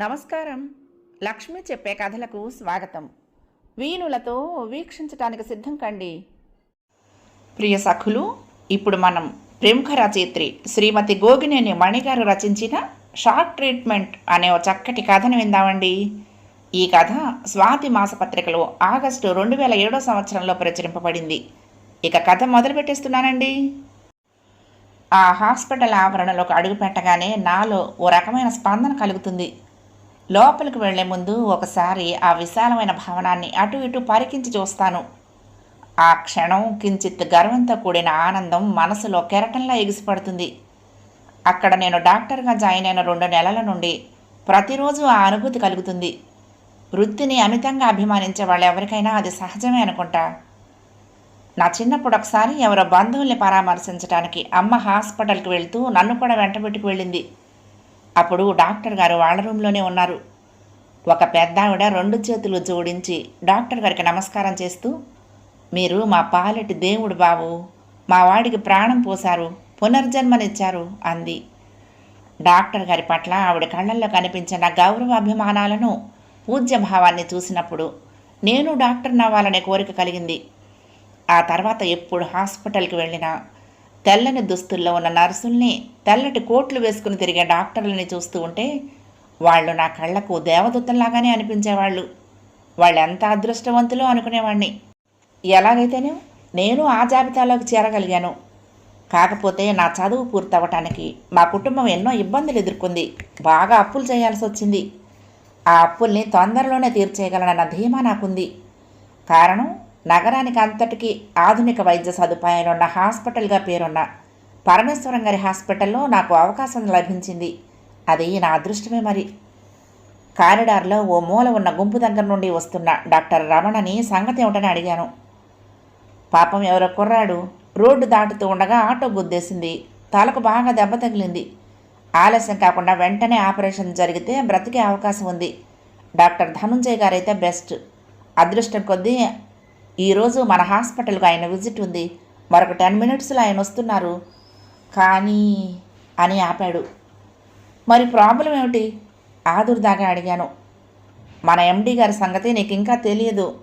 నమస్కారం. లక్ష్మి చెప్పే కథలకు స్వాగతం. వీణులతో వీక్షించటానికి సిద్ధం కండి. ప్రియ సఖులు ఇప్పుడు మనం ప్రముఖ రచయిత్రి శ్రీమతి గోగినేని మణిగారు రచించిన షార్ట్ ట్రీట్మెంట్ అనే ఓ చక్కటి కథను విందామండి. ఈ కథ స్వాతి మాసపత్రికలో ఆగస్టు రెండు వేల ఏడో సంవత్సరంలో ప్రచురింపబడింది. ఇక కథ మొదలు పెట్టేస్తున్నానండి ఆ హాస్పిటల్ ఆవరణలోకి అడుగు పెట్టగానే నాలో ఓ రకమైన స్పందన కలుగుతుంది. లోపలికి వెళ్ళే ముందు ఒకసారి ఆ విశాలమైన భవనాన్ని అటు ఇటు పరికించి చూస్తాను. ఆ క్షణం కించిత్ గర్వంతో కూడిన ఆనందం మనసులో కెరటంలా ఎగిసిపడుతుంది. అక్కడ నేను డాక్టర్గా జాయిన్ అయిన రెండు నెలల నుండి ప్రతిరోజు ఆ అనుభూతి కలుగుతుంది. వృత్తిని అమితంగా అభిమానించే వాళ్ళు ఎవరికైనా అది సహజమే అనుకుంటా. నా చిన్నప్పుడు ఒకసారి ఎవరో బంధువుల్ని పరామర్శించడానికి అమ్మ హాస్పిటల్కి వెళ్తూ నన్ను కూడా వెంటబెట్టుకు వెళ్ళింది. అప్పుడు డాక్టర్ గారు వాళ్ళ రూమ్లోనే ఉన్నారు. ఒక పెద్ద ఆవిడ రెండు చేతులు జోడించి డాక్టర్ గారికి నమస్కారం చేస్తూ మీరు మా పాలెటి దేవుడు బాబు మా వాడికి ప్రాణం పోశారు పునర్జన్మనిచ్చారు అంది. డాక్టర్ గారి పట్ల ఆవిడ కళ్ళల్లో కనిపించిన గౌరవ అభిమానాలను పూజ్య భావాన్ని చూసినప్పుడు నేను డాక్టర్ నవ్వాలనే కోరిక కలిగింది. ఆ తర్వాత ఎప్పుడు హాస్పిటల్కి వెళ్ళినా తెల్లని దుస్తుల్లో ఉన్న నర్సుల్ని తెల్లటి కోట్లు వేసుకుని తిరిగే డాక్టర్లని చూస్తూ ఉంటే వాళ్ళు నా కళ్ళకు దేవదూతల్లాగానే అనిపించేవాళ్ళు. వాళ్ళు ఎంత అదృష్టవంతులో అనుకునేవాడిని ఎలాగైతేనే నేను ఆ జాబితాలోకి చేరగలిగాను. కాకపోతే నా చదువు పూర్తవటానికి మా కుటుంబం ఎన్నో ఇబ్బందులు ఎదుర్కొంది. బాగా అప్పులు చేయాల్సి వచ్చింది. ఆ అప్పుల్ని తొందరలోనే తీర్చేయగలనన్న ధీమా నాకుంది. కారణం నగరానికి అంతటికీ ఆధునిక వైద్య సదుపాయాలున్న హాస్పిటల్గా పేరున్న పరమేశ్వరం గారి హాస్పిటల్లో నాకు అవకాశం లభించింది. అది నా అదృష్టమే మరి. కారిడార్లో ఓ మూల ఉన్న గుంపు దగ్గర నుండి వస్తున్న డాక్టర్ రమణని సంగతి ఏమిటని అడిగాను. పాపం ఎవరో కుర్రాడు రోడ్డు దాటుతూ ఉండగా ఆటో గుద్దేసింది. తలకు బాగా దెబ్బ తగిలింది. ఆలస్యం కాకుండా వెంటనే ఆపరేషన్ జరిగితే బ్రతికే అవకాశం ఉంది. డాక్టర్ ధనుంజయ్ గారైతే బెస్ట్. అదృష్టం కొద్దీ ఈరోజు మన హాస్పిటల్కి ఆయన విజిట్ ఉంది. మరొక టెన్ మినిట్స్లో ఆయన వస్తున్నారు. కానీ అని ఆపాడు. మరి ప్రాబ్లం ఏమిటి? ఆదుర్దాగా అడిగాను. మన ఎండి గారి సంగతి నీకు ఇంకా తెలియదు.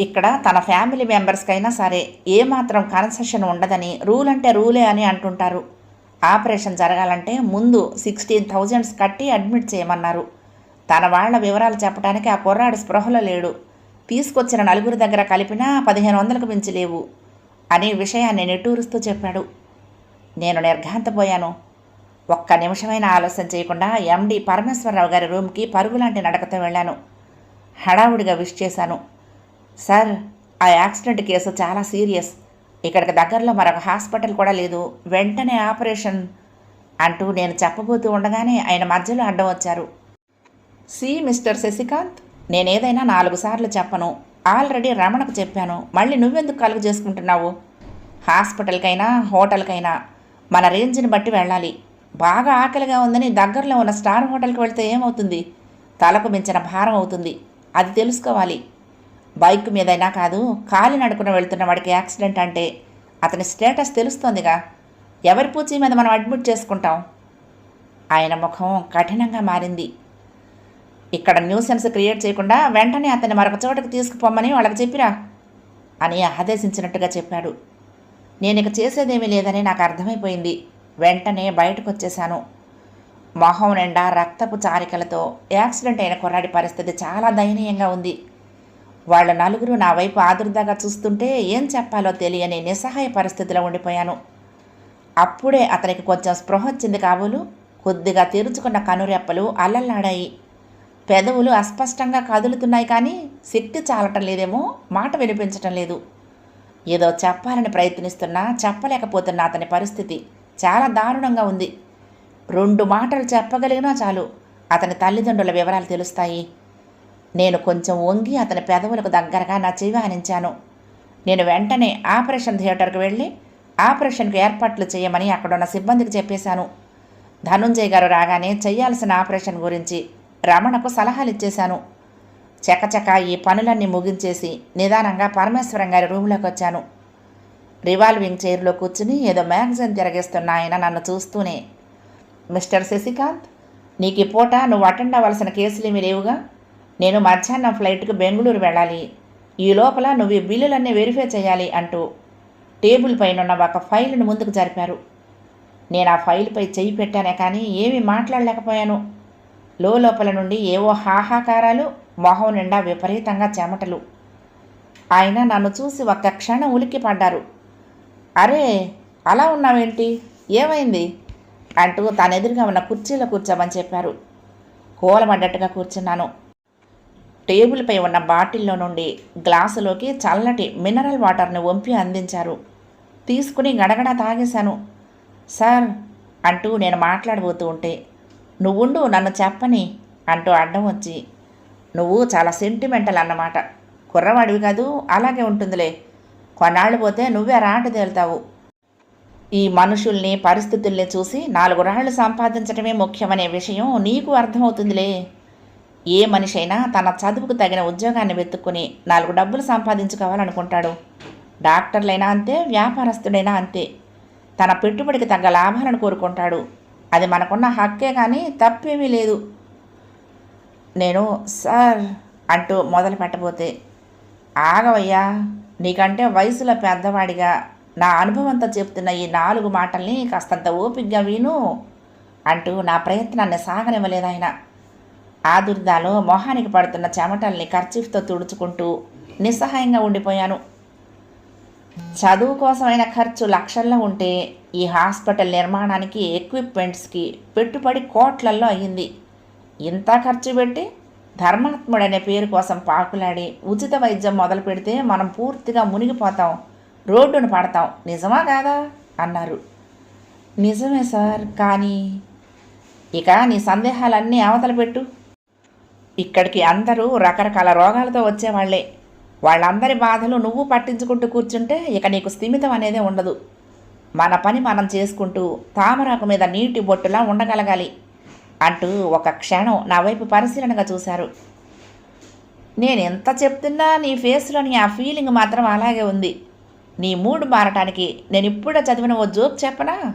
ఇక్కడ తన ఫ్యామిలీ మెంబర్స్కైనా సరే ఏమాత్రం కన్సెషన్ ఉండదని రూల్ అంటే రూలే అని అంటుంటారు. ఆపరేషన్ జరగాలంటే ముందు సిక్స్టీన్ థౌజండ్స్ కట్టి అడ్మిట్ చేయమన్నారు. తన వాళ్ళ వివరాలు చెప్పడానికి ఆ కుర్రాడు స్పృహలో లేడు. తీసుకొచ్చిన నలుగురి దగ్గర కలిపినా పదిహేను వందలకు మించి లేవు అనే విషయాన్ని నిట్టూరుస్తూ చెప్పాడు. నేను నిర్ఘాంతపోయాను. ఒక్క నిమిషమైన ఆలస్యం చేయకుండా ఎండి పరమేశ్వరరావు గారి రూమ్కి పరుగులాంటి నడకతో వెళ్ళాను. హడావుడిగా విష్ చేశాను. సార్ ఆ యాక్సిడెంట్ కేసు చాలా సీరియస్. ఇక్కడికి దగ్గరలో మరొక హాస్పిటల్ కూడా లేదు. వెంటనే ఆపరేషన్ అంటూ నేను చెప్పబోతూ ఉండగానే ఆయన మధ్యలో అడ్డం వచ్చారు. సి మిస్టర్ శశికాంత్ నేనేదైనా నాలుగు సార్లు చెప్పను. ఆల్రెడీ రమణకు చెప్పాను. మళ్ళీ నువ్వెందుకు కలుగు చేసుకుంటున్నావు? హాస్పిటల్కైనా హోటల్కైనా మన రేంజ్ని బట్టి వెళ్ళాలి. బాగా ఆకలిగా ఉందని దగ్గరలో ఉన్న స్టార్ హోటల్కి వెళ్తే ఏమవుతుంది? తలకు మించిన భారం అవుతుంది. అది తెలుసుకోవాలి. బైక్ మీదైనా కాదు కాలి నడుకుని వెళ్తున్న వాడికి యాక్సిడెంట్ అంటే అతని స్టేటస్ తెలుస్తోందిగా. ఎవరి పూచి మీద మనం అడ్మిట్ చేసుకుంటాం? ఆయన ముఖం కఠినంగా మారింది. ఇక్కడ న్యూసెన్స్ క్రియేట్ చేయకుండా వెంటనే అతన్ని మరొక చోటకి తీసుకుపోమ్మని వాళ్ళకి చెప్పిరా. అని ఆదేశించినట్టుగా చెప్పాడు. నేను ఇక చేసేదేమీ లేదని నాకు అర్థమైపోయింది. వెంటనే బయటకు వచ్చేశాను మొహం నిండా రక్తపు చారికలతో యాక్సిడెంట్ అయిన కుర్రాడి పరిస్థితి చాలా దయనీయంగా ఉంది. వాళ్ళ నలుగురు నా వైపు ఆదుర్దాగా చూస్తుంటే ఏం చెప్పాలో తెలియని నిస్సహాయ పరిస్థితిలో ఉండిపోయాను. అప్పుడే అతనికి కొంచెం స్పృహ వచ్చింది కాబోలు కొద్దిగా తెరుచుకున్న కనురెప్పలు అల్లల్లాడాయి. పెదవులు అస్పష్టంగా కదులుతున్నాయి కానీ శక్తి చాలటం లేదేమో మాట వినిపించటం లేదు. ఏదో చెప్పాలని ప్రయత్నిస్తున్నా చెప్పలేకపోతున్న అతని పరిస్థితి. చాలా దారుణంగా ఉంది. రెండు మాటలు చెప్పగలిగినా చాలు. అతని తల్లిదండ్రుల వివరాలు తెలుస్తాయి. నేను కొంచెం వంగి అతని పెదవులకు దగ్గరగా నా చెవి ఆనించాను. నేను వెంటనే ఆపరేషన్ థియేటర్కి వెళ్ళి ఆపరేషన్కు ఏర్పాట్లు చేయమని అక్కడున్న సిబ్బందికి చెప్పేశాను. ధనుంజయ్ గారు రాగానే చేయాల్సిన ఆపరేషన్ గురించి రమణకు సలహాలు ఇచ్చేశాను చకచక ఈ పనులన్నీ ముగించేసి నిదానంగా పరమేశ్వరం గారి రూమ్లోకి వచ్చాను రివాల్వింగ్ చైర్లో కూర్చుని ఏదో మ్యాగజైన్ తిరగేస్తున్న ఆయన నన్ను చూస్తూనే. మిస్టర్ శశికాంత్ నీకు ఈ పూట నువ్వు అటెండ్ అవ్వాల్సిన కేసులేమి లేవుగా? నేను మధ్యాహ్నం ఫ్లైట్కి బెంగళూరు వెళ్ళాలి. ఈ లోపల నువ్వు ఈ బిల్లులన్నీ వెరిఫై చేయాలి అంటూ టేబుల్ పైన ఉన్న ఒక ఫైల్ను ముందుకు జరిపారు. నేను ఆ ఫైల్పై చెయ్యి పెట్టానే కానీ ఏమీ మాట్లాడలేకపోయాను. లోపల నుండి ఏవో హాహాకారాలు మొహం నిండా విపరీతంగా చెమటలు. ఆయన నన్ను చూసి ఒక్క క్షణం ఉలిక్కిపడ్డారు అరే అలా ఉన్నావేంటి? ఏమైంది? అంటూ తన ఎదురుగా ఉన్న కుర్చీలో కూర్చోమని చెప్పారు. కూలమడ్డట్టుగా కూర్చున్నాను. టేబుల్పై ఉన్న బాటిల్లో నుండి గ్లాసులోకి చల్లటి మినరల్ వాటర్ని వంపి అందించారు. తీసుకుని గడగడ తాగేశాను. సార్ అంటూ నేను మాట్లాడబోతూ ఉంటే నువ్వుండు నన్ను చెప్పని అంటూ అడ్డం వచ్చి నువ్వు చాలా సెంటిమెంటల్ అన్నమాట. కుర్రవాడివి కాదు అలాగే ఉంటుందిలే. కొన్నాళ్ళు పోతే నువ్వే రాటు తేలుతావు. ఈ మనుషుల్ని పరిస్థితుల్ని చూసి నాలుగు రాళ్ళు సంపాదించడమే ముఖ్యమనే విషయం నీకు అర్థమవుతుందిలే. ఏ మనిషి అయినా తన చదువుకు తగిన ఉద్యోగాన్ని వెతుక్కుని నాలుగు డబ్బులు సంపాదించుకోవాలనుకుంటాడు. డాక్టర్లైనా అంతే వ్యాపారస్తుడైనా అంతే. తన పెట్టుబడికి తగ్గ లాభాలను కోరుకుంటాడు. అది మనకున్న హక్కే కానీ తప్పేమీ లేదు. నేను సార్ అంటూ మొదలు పెట్టబోతే ఆగవయ్యా నీకంటే వయసులో పెద్దవాడిగా నా అనుభవంతో చెప్తున్న ఈ నాలుగు మాటల్ని కాస్తంత ఓపిగ్గా విను అంటూ నా ప్రయత్నాన్ని సాగనివ్వలేదు ఆయన. ఆదుర్దాలో మొహానికి పడుతున్న చెమటల్ని ఖర్చీఫ్తో తుడుచుకుంటూ నిస్సహాయంగా ఉండిపోయాను. చదువు కోసమైన ఖర్చు లక్షల్లో ఉంటే ఈ హాస్పిటల్ నిర్మాణానికి ఎక్విప్మెంట్స్కి పెట్టుబడి కోట్లల్లో అయ్యింది. ఇంత ఖర్చు పెట్టి ధర్మాత్ముడనే పేరు కోసం పాకులాడి ఉచిత వైద్యం మొదలు పెడితే మనం పూర్తిగా మునిగిపోతాం రోడ్డును పడతాం. నిజమా కాదా? అన్నారు. నిజమే సార్ కానీ ఇక నీ సందేహాలన్నీ అవతల పెట్టు. ఇక్కడికి అందరూ రకరకాల రోగాలతో వచ్చేవాళ్ళే. వాళ్ళందరి బాధలు నువ్వు పట్టించుకుంటూ కూర్చుంటే ఇక నీకు స్థిమితం అనేది ఉండదు. మన పని మనం చేసుకుంటూ తామరాకు మీద నీటి బొట్టులా ఉండగలగాలి అంటూ ఒక క్షణం నా వైపు పరిశీలనగా చూశారు. నేను ఎంత చెప్తున్నా నీ ఫేస్లోని ఆ ఫీలింగ్ మాత్రం అలాగే ఉంది. నీ మూడ్ మారటానికి నేను ఇప్పుడే చదివిన ఓ జోక్ చెప్పనా?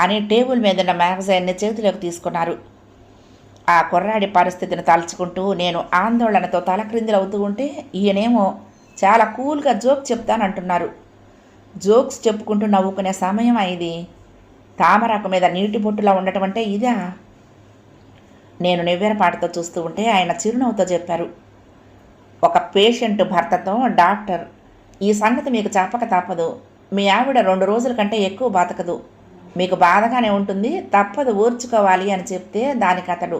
అని టేబుల్ మీద ఉన్న మ్యాగజైన్ని చేతిలోకి తీసుకున్నారు. ఆ కుర్రాడి పరిస్థితిని తలుచుకుంటూ నేను ఆందోళనతో తలక్రిందులవుతూ ఉంటే ఈయనేమో చాలా కూల్గా జోక్ చెప్తానంటున్నారు. జోక్స్ చెప్పుకుంటూ నవ్వుకునే సమయం ఇది తామరాకు మీద నీటి బొట్టులా ఉండటం అంటే ఇదా? నేను నివ్వెరపాటుతో చూస్తూ ఉంటే ఆయన చిరునవ్వుతో చెప్పారు. ఒక పేషెంట్ భర్తతో డాక్టర్ ఈ సంగతి మీకు చెప్పక తప్పదు. మీ ఆవిడ రెండు రోజుల కంటే ఎక్కువ బతకదు. మీకు బాధగానే ఉంటుంది తప్పదు ఓర్చుకోవాలి అని చెప్తే దానికి అతడు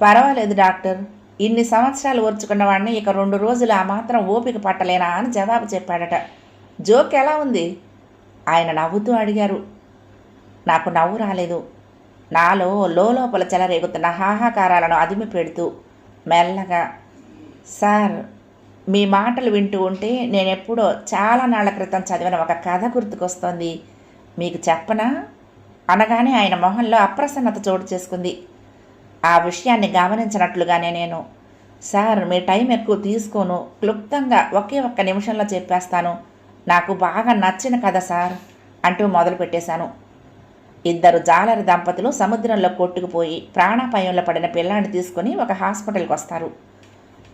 పర్వాలేదు డాక్టర్ ఇన్ని సంవత్సరాలు ఓర్చుకున్న వాడిని ఇక రెండు రోజులు ఆ మాత్రం ఓపిక పట్టలేనా అని జవాబు చెప్పాడట. జోక్ ఎలా ఉంది? ఆయన నవ్వుతూ అడిగారు. నాకు నవ్వు రాలేదు. నాలో లోపల చెలరేగుతున్న హాహాకారాలను అదిమి పెడుతూ మెల్లగా సార్ మీ మాటలు వింటూ ఉంటే నేను ఎప్పుడో చాలా నాళ్ళ క్రితం చదివిన ఒక కథ గుర్తుకొస్తోంది. మీకు చెప్పనా? అనగానే ఆయన మొహంలో అప్రసన్నత చోటు చేసుకుంది. ఆ విషయాన్ని గమనించినట్లుగానే నేను సార్ మీ టైం ఎక్కువ తీసుకోను. క్లుప్తంగా ఒకే ఒక్క నిమిషంలో చెప్పేస్తాను. నాకు బాగా నచ్చిన కథ సార్ అంటూ మొదలుపెట్టేశాను ఇద్దరు జాలరి దంపతులు సముద్రంలో కొట్టుకుపోయి ప్రాణాపాయంలో పడిన పిల్లాన్ని తీసుకొని ఒక హాస్పిటల్కి వస్తారు.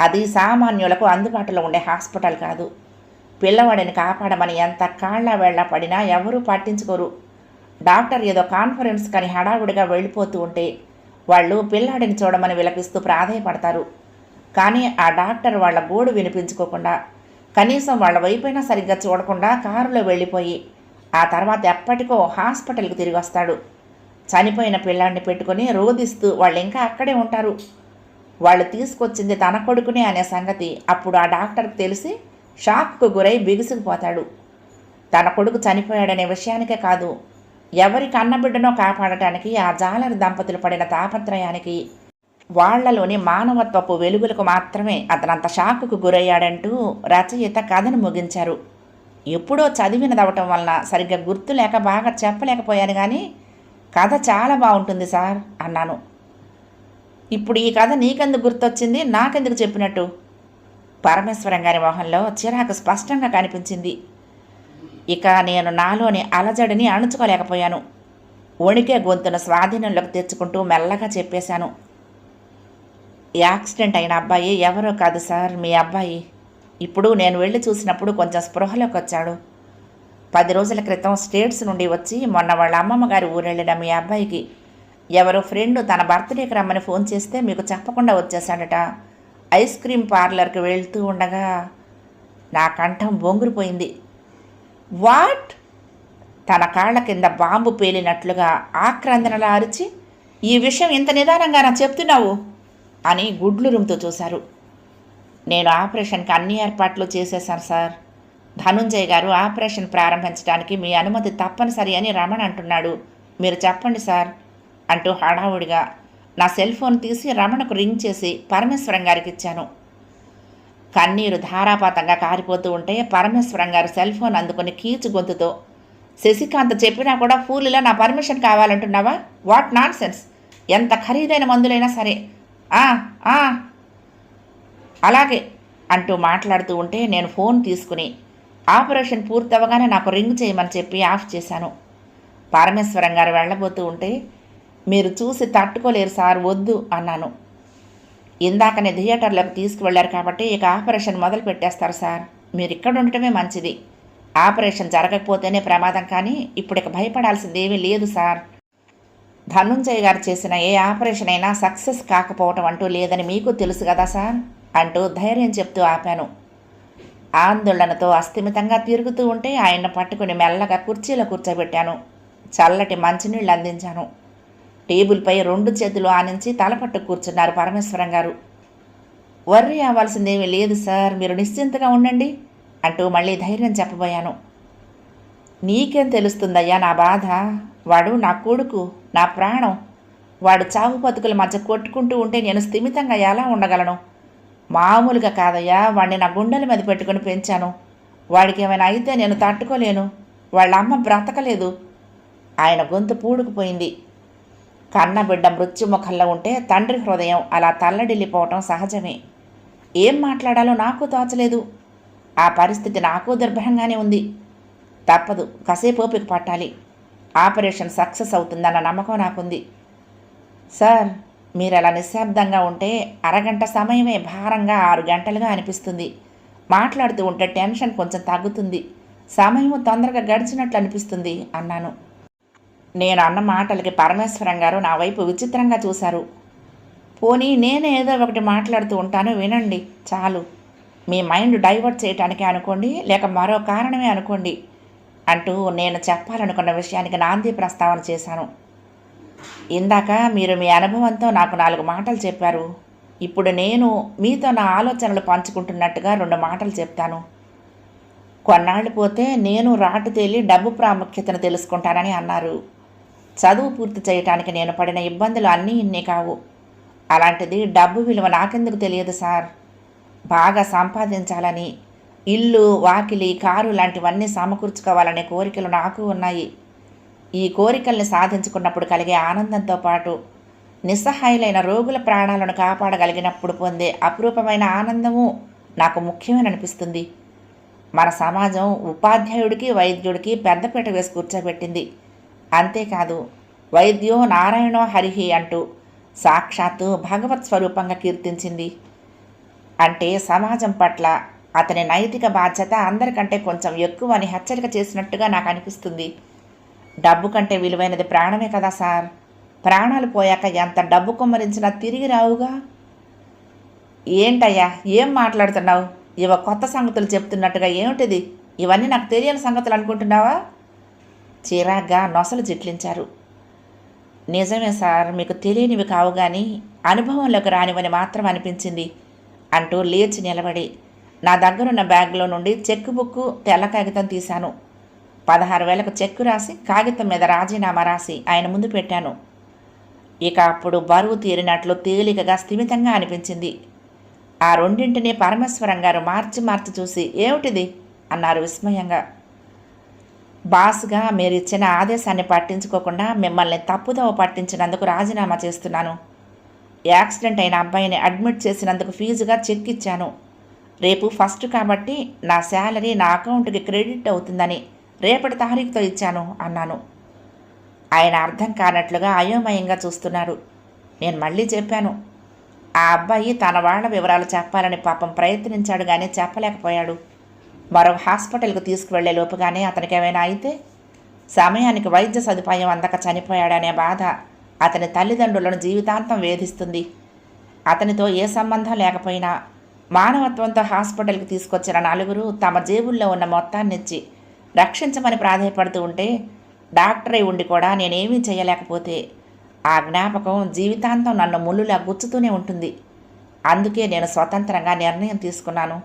అది సామాన్యులకు అందుబాటులో ఉండే హాస్పిటల్ కాదు. పిల్లవాడిని కాపాడమని ఎంత కాళ్ళ వేళ్ళ పడినా ఎవరూ పట్టించుకోరు. డాక్టర్ ఏదో కాన్ఫరెన్స్ కానీ హడావుడిగా వెళ్ళిపోతూ ఉంటే వాళ్ళు పిల్లాడిని చూడమని విలపిస్తూ ప్రాధేయపడతారు. కానీ ఆ డాక్టర్ వాళ్ళ గోడు వినిపించుకోకుండా కనీసం వాళ్ళ వైపైనా సరిగ్గా చూడకుండా కారులో వెళ్ళిపోయి ఆ తర్వాత ఎప్పటికో హాస్పిటల్కి తిరిగి వస్తాడు. చనిపోయిన పిల్లాడిని పెట్టుకొని రోధిస్తూ వాళ్ళు ఇంకా అక్కడే ఉంటారు. వాళ్ళు తీసుకొచ్చింది తన కొడుకునే అనే సంగతి అప్పుడు ఆ డాక్టర్కి తెలిసి షాక్కు గురై బిగుసుకుపోతాడు. తన కొడుకు చనిపోయాడనే విషయానికే కాదు ఎవరి కన్నబిడ్డనో కాపాడటానికి ఆ జాలరి దంపతులు పడిన తాపత్రయానికి వాళ్ళలోని మానవత్వపు వెలుగులకు మాత్రమే అతనంత షాకుకు గురయ్యాడంటూ రచయిత కథను ముగించారు. ఎప్పుడో చదివినదవటం వలన సరిగ్గా గుర్తు లేక బాగా చెప్పలేకపోయాను కానీ కథ చాలా బాగుంటుంది సార్ అన్నాను. ఇప్పుడు ఈ కథ నీకెందుకు గుర్తొచ్చింది? నాకెందుకు చెప్పినట్టు? పరమేశ్వరం గారి మొహంలో చిరాకు స్పష్టంగా కనిపించింది. ఇక నేను నాలోని అలజడిని అణుచుకోలేకపోయాను. వణికే గొంతును స్వాధీనంలోకి తెచ్చుకుంటూ మెల్లగా చెప్పేశాను. యాక్సిడెంట్ అయిన అబ్బాయి ఎవరో కాదు సార్ మీ అబ్బాయి. ఇప్పుడు నేను వెళ్ళి చూసినప్పుడు కొంచెం స్పృహలోకి వచ్చాడు. పది రోజుల క్రితం స్టేట్స్ నుండి వచ్చి మొన్న వాళ్ళ అమ్మమ్మ గారి ఊరెళ్ళిన మీ అబ్బాయికి ఎవరో ఫ్రెండ్ తన బర్త్డేకి రమ్మని ఫోన్ చేస్తే మీకు చెప్పకుండా వచ్చేసాడట ఐస్ క్రీమ్ పార్లర్కి వెళ్తూ ఉండగా నా కంఠం బొంగురిపోయింది. వాట్? తన కాళ్ళ కింద బాంబు పేలినట్లుగా ఆక్రందనలా అరిచి ఈ విషయం ఇంత నిదానంగా నా చెప్తున్నావు? అని గుడ్లు రూమ్తో చూశారు. నేను ఆపరేషన్కి అన్ని ఏర్పాట్లు చేసేశాను సార్. ధనుంజయ్ గారు ఆపరేషన్ ప్రారంభించడానికి మీ అనుమతి తప్పనిసరి అని రమణ అంటున్నాడు. మీరు చెప్పండి సార్ అంటూ హడావుడిగా నా సెల్ ఫోన్ తీసి రమణకు రింగ్ చేసి పరమేశ్వరం గారికి ఇచ్చాను. కన్నీరు ధారాపాతంగా కారిపోతూ ఉంటే పరమేశ్వరం గారు సెల్ ఫోన్ అందుకుని కీచు గొంతుతో శశికాంత్ చెప్పినా కూడా ఫూలులా నా పర్మిషన్ కావాలంటున్నావా? వాట్ నాన్ సెన్స్ ఎంత ఖరీదైన మందులైనా సరే అలాగే అంటూ మాట్లాడుతూ ఉంటే నేను ఫోన్ తీసుకుని ఆపరేషన్ పూర్తవగానే నాకు రింగ్ చేయమని చెప్పి ఆఫ్ చేశాను. పరమేశ్వరం గారు వెళ్ళబోతూ ఉంటే మీరు చూసి తట్టుకోలేరు సార్ వద్దు అన్నాను. ఇందాకనే థియేటర్లోకి తీసుకువెళ్ళారు కాబట్టి ఇక ఆపరేషన్ మొదలు పెట్టేస్తారు సార్. మీరు ఇక్కడ ఉండటమే మంచిది. ఆపరేషన్ జరగకపోతేనే ప్రమాదం కానీ ఇప్పుడు ఇక భయపడాల్సింది ఏమీ లేదు సార్. ధనుంజయ్ గారు చేసిన ఏ ఆపరేషన్ అయినా సక్సెస్ కాకపోవటం అంటూ లేదని మీకు తెలుసు కదా సార్? అంటూ ధైర్యం చెప్తూ ఆపాను. ఆందోళనతో అస్థిమితంగా తిరుగుతూ ఉంటే ఆయన్ను పట్టుకుని మెల్లగా కుర్చీలో కూర్చోబెట్టాను. చల్లటి మంచినీళ్ళు అందించాను. టేబుల్పై రెండు చేతులు ఆనించి తలపట్టు కూర్చున్నారు పరమేశ్వరం గారు. వర్రీ అవ్వాల్సిందేమీ లేదు సార్. మీరు నిశ్చింతగా ఉండండి అంటూ మళ్ళీ ధైర్యం చెప్పబోయాను. నీకేం తెలుస్తుందయ్యా నా బాధ? వాడు నా కొడుకు. నా ప్రాణం. వాడు చావు బతుకుల మధ్య కొట్టుకుంటూ ఉంటే నేను స్థిమితంగా ఎలా ఉండగలను? మామూలుగా కాదయ్యా వాడిని నా గుండెల మీద పెట్టుకుని పెంచాను. వాడికి ఏమైనా అయితే నేను తట్టుకోలేను. వాళ్ళ అమ్మ బ్రతకలేదు. ఆయన గొంతు పూడుకుపోయింది. కన్నబిడ్డ మృత్యుముఖంలో ఉంటే తండ్రి హృదయం అలా తల్లడిల్లిపోవటం సహజమే. ఏం మాట్లాడాలో నాకు తోచలేదు. ఆ పరిస్థితి నాకు దుర్భరంగానే ఉంది. తప్పదు కాసేపు ఓపిక పట్టాలి. ఆపరేషన్ సక్సెస్ అవుతుందన్న నమ్మకం నాకుంది. సార్ మీరు అలా నిశ్శబ్దంగా ఉంటే అరగంట సమయమే భారంగా ఆరు గంటలుగా అనిపిస్తుంది. మాట్లాడుతూ ఉంటే టెన్షన్ కొంచెం తగ్గుతుంది. సమయం తొందరగా గడిచినట్లు అనిపిస్తుంది అన్నాను. నేను అన్న మాటలకి పరమేశ్వరం గారు నా వైపు విచిత్రంగా చూశారు. పోనీ నేనే ఏదో ఒకటి మాట్లాడుతూ ఉంటాను వినండి చాలు. మీ మైండ్ డైవర్ట్ చేయటానికి అనుకోండి లేక మరో కారణమే అనుకోండి. అంటూ నేను చెప్పాలనుకున్న విషయానికి నాంది ప్రస్తావన చేశాను. ఇందాక మీరు మీ అనుభవంతో నాకు నాలుగు మాటలు చెప్పారు. ఇప్పుడు నేను మీతో నా ఆలోచనలు పంచుకుంటున్నట్టుగా రెండు మాటలు చెప్తాను. కొన్నాళ్ళు పోతే నేను రాటు తేలి డబ్బు ప్రాముఖ్యతను తెలుసుకుంటానని అన్నారు. చదువు పూర్తి చేయటానికి నేను పడిన ఇబ్బందులు అన్నీ ఇన్ని కావు. అలాంటిది డబ్బు విలువ నాకెందుకు తెలియదు సార్. బాగా సంపాదించాలని ఇల్లు వాకిలి కారు లాంటివన్నీ సమకూర్చుకోవాలనే కోరికలు నాకు ఉన్నాయి. ఈ కోరికల్ని సాధించుకున్నప్పుడు కలిగే ఆనందంతో పాటు నిస్సహాయులైన రోగుల ప్రాణాలను కాపాడగలిగినప్పుడు పొందే అపురూపమైన ఆనందము నాకు ముఖ్యమని అనిపిస్తుంది మన సమాజం ఉపాధ్యాయుడికి వైద్యుడికి పెద్దపీట వేసి కూర్చోబెట్టింది. అంతేకాదు వైద్యో నారాయణో హరిహి అంటూ సాక్షాత్తు భగవత్ స్వరూపంగా కీర్తించింది. అంటే సమాజం పట్ల అతని నైతిక బాధ్యత అందరికంటే కొంచెం ఎక్కువ అని హెచ్చరిక చేసినట్టుగా నాకు అనిపిస్తుంది. డబ్బు కంటే విలువైనది ప్రాణమే కదా సార్. ప్రాణాలు పోయాక ఎంత డబ్బు కుమ్మరించినా తిరిగి రావుగా? ఏంటయ్యా ఏం మాట్లాడుతున్నావు? ఇవ కొత్త సంగతులు చెప్తున్నట్టుగా ఏమిటిది? ఇవన్నీ నాకు తెలియని సంగతులు అనుకుంటున్నావా? చిరాగ్గా నొసలు చిట్లించారు నిజమే సార్ మీకు తెలియనివి కావు కానీ అనుభవంలోకి రానివని మాత్రం అనిపించింది అంటూ లేచి నిలబడి నా దగ్గరున్న బ్యాగ్లో నుండి చెక్ బుక్ తెల్ల కాగితం తీశాను. పదహారు వేలకు చెక్కు రాసి కాగితం మీద రాజీనామా రాసి ఆయన ముందు పెట్టాను. ఇక అప్పుడు బరువు తీరినట్లు తేలికగా స్థిమితంగా అనిపించింది. ఆ రెండింటినీ పరమేశ్వరం గారు మార్చి మార్చి చూసి ఏమిటిది? అన్నారు విస్మయంగా. బాస్గా మీరు ఇచ్చిన ఆదేశాన్ని పట్టించుకోకుండా మిమ్మల్ని తప్పుదోవ పట్టించినందుకు రాజీనామా చేస్తున్నాను. యాక్సిడెంట్ అయిన అబ్బాయిని అడ్మిట్ చేసినందుకు ఫీజుగా చెక్ ఇచ్చాను. రేపు ఫస్ట్ కాబట్టి నా శాలరీ నా అకౌంట్కి క్రెడిట్ అవుతుందని రేపటి తారీఖుతో ఇచ్చాను అన్నాను. ఆయన అర్థం కానట్లుగా అయోమయంగా చూస్తున్నారు నేను మళ్ళీ చెప్పాను. ఆ అబ్బాయి తన వాళ్ళ వివరాలు చెప్పాలని పాపం ప్రయత్నించాడు కానీ చెప్పలేకపోయాడు. మరో హాస్పిటల్కు తీసుకువెళ్ళే లోపుగానే అతనికి ఏమైనా అయితే సమయానికి వైద్య సదుపాయం అందక చనిపోయాడనే బాధ అతని తల్లిదండ్రులను జీవితాంతం వేధిస్తుంది. అతనితో ఏ సంబంధం లేకపోయినా మానవత్వంతో హాస్పిటల్కి తీసుకొచ్చిన నలుగురు తమ జేబుల్లో ఉన్న మొత్తాన్నిచ్చి రక్షించమని ప్రాధాయపడుతూ ఉంటే డాక్టరే ఉండి కూడా నేనేమీ చేయలేకపోతే ఆ జ్ఞాపకం జీవితాంతం నన్ను ముళ్ళులా గుచ్చుతూనే ఉంటుంది. అందుకే నేను స్వతంత్రంగా నిర్ణయం తీసుకున్నాను.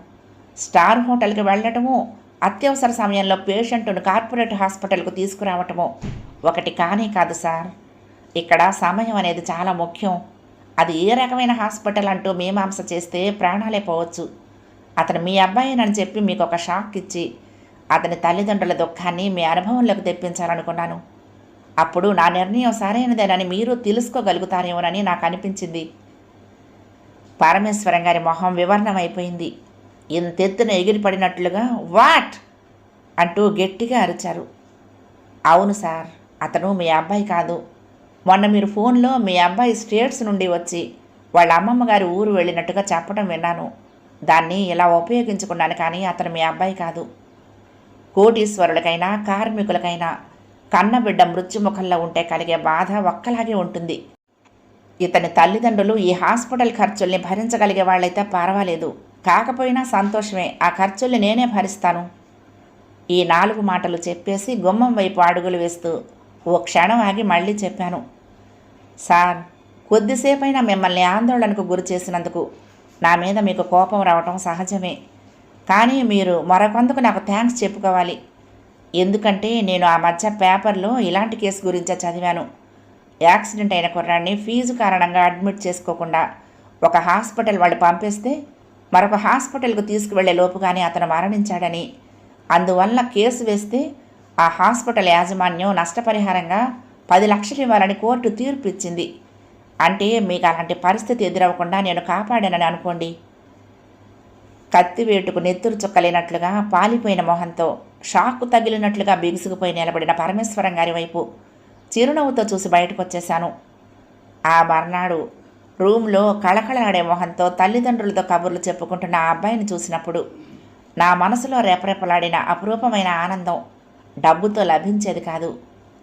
స్టార్ హోటల్కి వెళ్ళటము అత్యవసర సమయంలో పేషెంట్ను కార్పొరేట్ హాస్పిటల్కు తీసుకురావటము ఒకటి కానీ కాదు సార్. ఇక్కడ సమయం అనేది చాలా ముఖ్యం. అది ఏ రకమైన హాస్పిటల్ అంటూ మీమాంస చేస్తే ప్రాణాలే పోవచ్చు? అతను మీ అబ్బాయినని చెప్పి మీకు ఒక షాక్ ఇచ్చి అతని తల్లిదండ్రుల దుఃఖాన్ని మీ అనుభవంలోకి తెప్పించాలనుకున్నాను. అప్పుడు నా నిర్ణయం సరైనదేనని మీరు తెలుసుకోగలుగుతారేమోనని నాకు అనిపించింది పరమేశ్వరం గారి మొహం వివరణమైపోయింది. ఇంతెత్తున ఎగిరిపడినట్లుగా వాట్? అంటూ గట్టిగా అరిచారు. అవును సార్ అతను మీ అబ్బాయి కాదు. మొన్న మీరు ఫోన్లో మీ అబ్బాయి స్టేట్స్ నుండి వచ్చి వాళ్ళ అమ్మమ్మ గారి ఊరు వెళ్ళినట్టుగా చెప్పడం విన్నాను. దాన్ని ఇలా ఉపయోగించుకున్నాను కానీ అతను మీ అబ్బాయి కాదు. కోటీశ్వరులకైనా కార్మికులకైనా కన్నబిడ్డ మృత్యుముఖంలో ఉంటే కలిగే బాధ ఒక్కలాగే ఉంటుంది. ఇతని తల్లిదండ్రులు ఈ హాస్పిటల్ ఖర్చుల్ని భరించగలిగే వాళ్ళైతే పర్వాలేదు. కాకపోయినా సంతోషమే ఆ ఖర్చుల్ని నేనే భరిస్తాను. ఈ నాలుగు మాటలు చెప్పేసి గుమ్మం వైపు అడుగులు వేస్తూ ఓ క్షణం ఆగి మళ్ళీ చెప్పాను. సార్ కొద్దిసేపైనా మిమ్మల్ని ఆందోళనకు గురి చేసినందుకు నా మీద మీకు కోపం రావటం సహజమే. కానీ మీరు మరొకందుకు నాకు థ్యాంక్స్ చెప్పుకోవాలి. ఎందుకంటే నేను ఆ మధ్య పేపర్లో ఇలాంటి కేసు గురించే చదివాను. యాక్సిడెంట్ అయిన కుర్రాన్ని ఫీజు కారణంగా అడ్మిట్ చేసుకోకుండా ఒక హాస్పిటల్ వాళ్ళు పంపిస్తే మరొక హాస్పిటల్కు తీసుకువెళ్ళే లోపుగానే అతను మరణించాడని. అందువల్ల కేసు వేస్తే ఆ హాస్పిటల్ యాజమాన్యం నష్టపరిహారంగా పది లక్షలు ఇవ్వాలని కోర్టు తీర్పు ఇచ్చింది. అంటే మీకు అలాంటి పరిస్థితి ఎదురవ్వకుండా నేను కాపాడానని అనుకోండి. కత్తివేటుకు నెత్తురు చుక్కలేనట్లుగా పాలిపోయిన మొహంతో షాక్కు తగిలినట్లుగా బిగుసుకుపోయి నిలబడిన పరమేశ్వరం గారి వైపు చిరునవ్వుతో చూసి బయటకు వచ్చేశాను ఆ మర్నాడు రూమ్లో కళకళలాడే మొహంతో తల్లిదండ్రులతో కబుర్లు చెప్పుకుంటున్న ఆ అబ్బాయిని చూసినప్పుడు నా మనసులో రెపరెపలాడిన అపురూపమైన ఆనందం డబ్బుతో లభించేది కాదు.